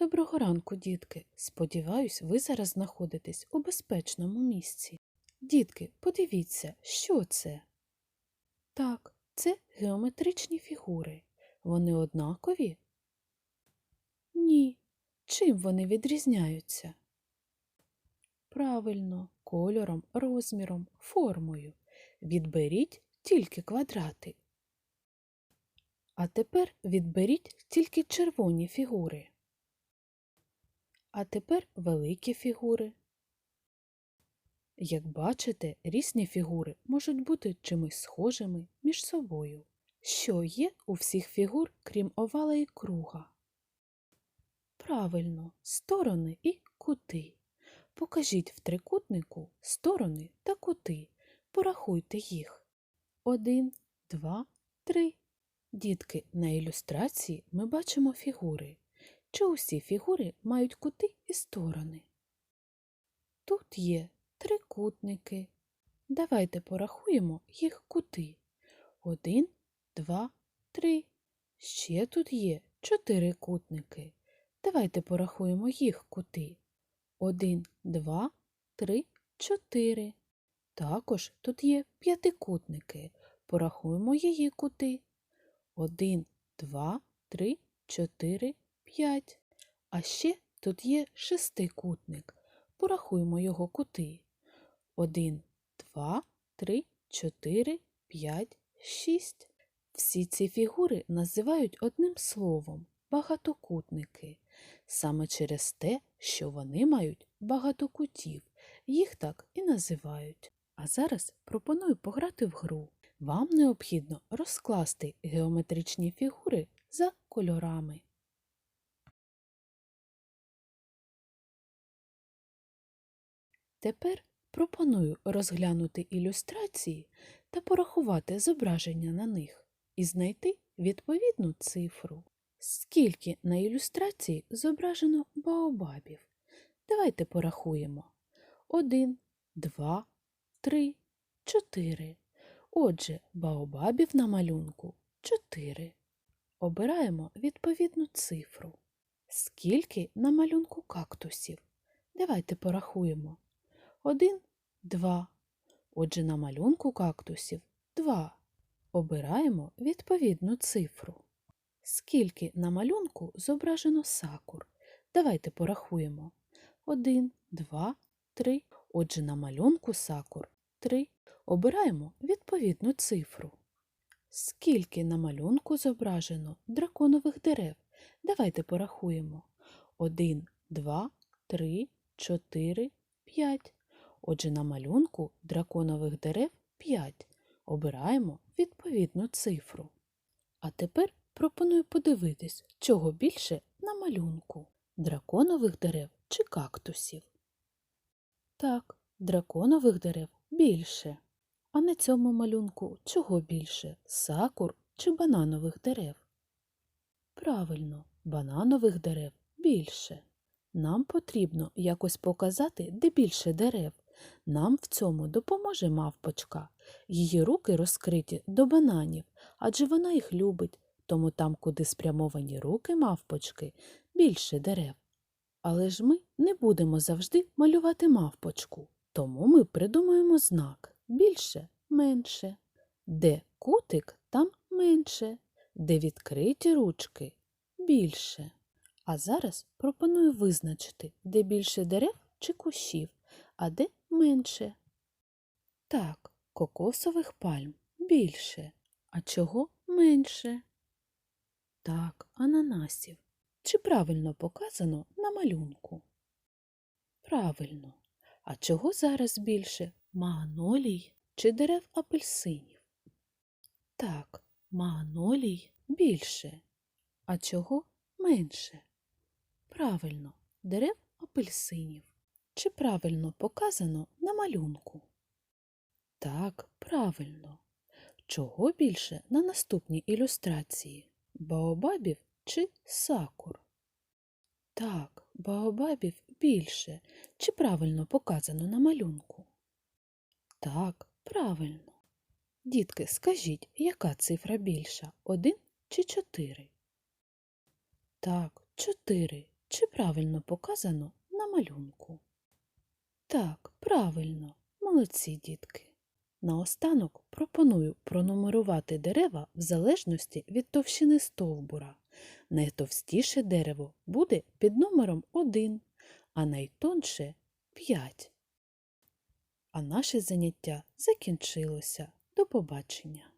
Доброго ранку, дітки. Сподіваюсь, ви зараз знаходитесь у безпечному місці. Дітки, подивіться, що це? Так, це геометричні фігури. Вони однакові? Ні. Чим вони відрізняються? Правильно, кольором, розміром, формою. Відберіть тільки квадрати. А тепер відберіть тільки червоні фігури. А тепер великі фігури. Як бачите, різні фігури можуть бути чимось схожими між собою. Що є у всіх фігур, крім овала і круга? Правильно, сторони і кути. Покажіть в трикутнику сторони та кути. Порахуйте їх. Один, два, три. Дітки, на ілюстрації ми бачимо фігури. Чи усі фігури мають кути і сторони? Тут є трикутники. Давайте порахуємо їх кути. Один, два, три. Ще тут є чотири кутники. Давайте порахуємо їх кути. Один, два, три, чотири. Також тут є п'ятикутники. Порахуємо її кути. Один, два, три, чотири, п'ять. А ще тут є шестикутник. Порахуємо його кути. Один, два, три, чотири, п'ять, шість. Всі ці фігури називають одним словом багатокутники. Саме через те, що вони мають багато кутів. Їх так і називають. А зараз пропоную пограти в гру. Вам необхідно розкласти геометричні фігури за кольорами. Тепер пропоную розглянути ілюстрації та порахувати зображення на них і знайти відповідну цифру. Скільки на ілюстрації зображено баобабів? Давайте порахуємо. Один, два, три, чотири. Отже, баобабів на малюнку 4. Обираємо відповідну цифру. Скільки на малюнку кактусів? Давайте порахуємо. 1, 2. Отже, на малюнку кактусів 2. Обираємо відповідну цифру. Скільки на малюнку зображено сакур? Давайте порахуємо. 1, 2, 3. Отже, на малюнку сакур 3. Обираємо відповідну цифру. Скільки на малюнку зображено драконових дерев? Давайте порахуємо. 1, 2, 3, 4, 5. Отже, на малюнку драконових дерев 5. Обираємо відповідну цифру. А тепер пропоную подивитись, чого більше на малюнку драконових дерев чи кактусів. Так, драконових дерев більше. А на цьому малюнку чого більше сакур чи бананових дерев? Правильно, бананових дерев більше. Нам потрібно якось показати, де більше дерев. Нам в цьому допоможе мавпочка. Її руки розкриті до бананів, адже вона їх любить, тому там, куди спрямовані руки мавпочки, більше дерев. Але ж ми не будемо завжди малювати мавпочку, тому ми придумаємо знак більше, менше. Де кутик, там менше, де відкриті ручки більше. А зараз пропоную визначити, де більше дерев чи кущів, а де менше. Так, кокосових пальм більше. А чого менше? Так, ананасів. Чи правильно показано на малюнку? Правильно. А чого зараз більше? Магнолій чи дерев апельсинів? Так, магнолій більше. А чого менше? Правильно, дерев апельсинів. Чи правильно показано на малюнку? Так, правильно. Чого більше на наступній ілюстрації? Баобабів чи сакур? Так, баобабів більше. Чи правильно показано на малюнку? Так, правильно. Дітки, скажіть, яка цифра більша? Один чи чотири? Так, чотири. Чи правильно показано на малюнку? Так, правильно, молодці дітки. Наостанок пропоную пронумерувати дерева в залежності від товщини стовбура. Найтовстіше дерево буде під номером 1, а найтонше 5. А наше заняття закінчилося. До побачення!